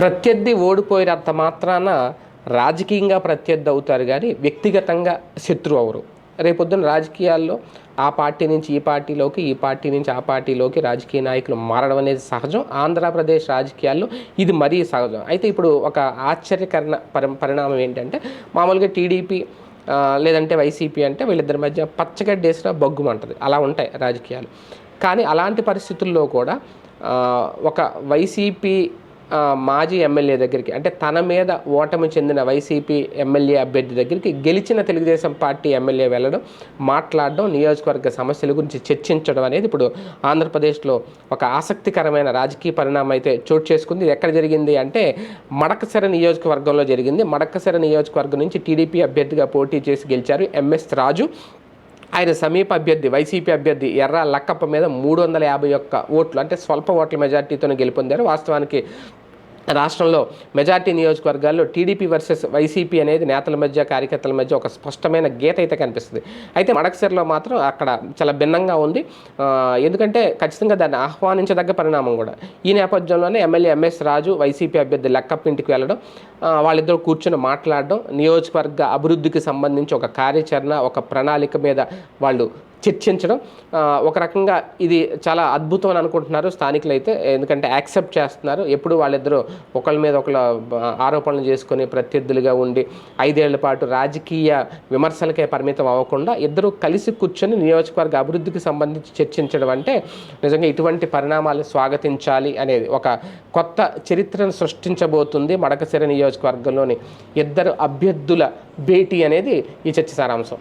ప్రత్యర్థి ఓడిపోయినంత మాత్రాన రాజకీయంగా ప్రత్యర్థి అవుతారు కానీ వ్యక్తిగతంగా శత్రువు అవరు. రేపొద్దున రాజకీయాల్లో ఆ పార్టీ నుంచి ఈ పార్టీలోకి ఈ పార్టీ నుంచి ఆ పార్టీలోకి రాజకీయ నాయకులు మారడం అనేది సహజం. ఆంధ్రప్రదేశ్ రాజకీయాల్లో ఇది మరీ సహజం. అయితే ఇప్పుడు ఒక ఆశ్చర్యకరణ పరి పరిణామం ఏంటంటే మామూలుగా టీడీపీ లేదంటే వైసీపీ అంటే వీళ్ళిద్దరి మధ్య పచ్చగడ్డేసిన బొగ్గుమంటది అలా ఉంటాయి రాజకీయాలు. కానీ అలాంటి పరిస్థితుల్లో కూడా ఒక వైసీపీ మాజీ ఎమ్మెల్యే దగ్గరికి అంటే తన మీద ఓటమి చెందిన వైసీపీ ఎమ్మెల్యే అభ్యర్థి దగ్గరికి గెలిచిన తెలుగుదేశం పార్టీ ఎమ్మెల్యే వెళ్ళడం మాట్లాడడం నియోజకవర్గ సమస్యల గురించి చర్చించడం అనేది ఇప్పుడు ఆంధ్రప్రదేశ్లో ఒక ఆసక్తికరమైన రాజకీయ పరిణామం అయితే చోటు చేసుకుంది. ఇది ఎక్కడ జరిగింది అంటే మడకసెర నియోజకవర్గంలో జరిగింది. మడకసెర నియోజకవర్గం నుంచి టీడీపీ అభ్యర్థిగా పోటీ చేసి గెలిచారు ఎంఎస్ రాజు. ఆయన సమీప అభ్యర్థి వైసీపీ అభ్యర్థి ఎర్ర లక్కప్ప మీద మూడు వందల యాభై ఒక్క ఓట్లు అంటే స్వల్ప ఓట్ల మెజార్టీతో గెలుపొందారు. వాస్తవానికి రాష్ట్రంలో మెజార్టీ నియోజకవర్గాల్లో టీడీపీ వర్సెస్ వైసీపీ అనేది నేతల మధ్య కార్యకర్తల మధ్య ఒక స్పష్టమైన గీత అయితే కనిపిస్తుంది. అయితే మడకసిరిలో మాత్రం అక్కడ చాలా భిన్నంగా ఉంది. ఎందుకంటే ఖచ్చితంగా దాన్ని ఆహ్వానించదగ్గ పరిణామం కూడా. ఈ నేపథ్యంలోనే ఎమ్మెల్యే ఎంఎస్ రాజు వైసీపీ అభ్యర్థి లక్కప్ప ఇంటికి వెళ్ళడం వాళ్ళిద్దరు వాళ్ళిద్దరూ కూర్చొని మాట్లాడడం నియోజకవర్గ అభివృద్ధికి సంబంధించి ఒక కార్యాచరణ ఒక ప్రణాళిక మీద వాళ్ళు చర్చించడం. ఒక రకంగా ఇది చాలా అద్భుతం అని అనుకుంటున్నారు స్థానికులు అయితే ఎందుకంటే యాక్సెప్ట్ చేస్తున్నారు. ఎప్పుడు వాళ్ళిద్దరూ ఒకళ్ళ మీద ఒకళ్ళ ఆరోపణలు చేసుకొని ప్రత్యర్థులుగా ఉండి ఐదేళ్ళ పాటు రాజకీయ విమర్శలకే పరిమితం అవ్వకుండా ఇద్దరు కలిసి కూర్చొని నియోజకవర్గ అభివృద్ధికి సంబంధించి చర్చించడం అంటే నిజంగా ఇటువంటి పరిణామాలు స్వాగతించాలి అనేది ఒక కొత్త చరిత్రను సృష్టించబోతుంది మడకసిర నియోజకవర్గంలోని ఇద్దరు అభ్యర్థుల భేటీ అనేది ఈ చర్చ సారాంశం.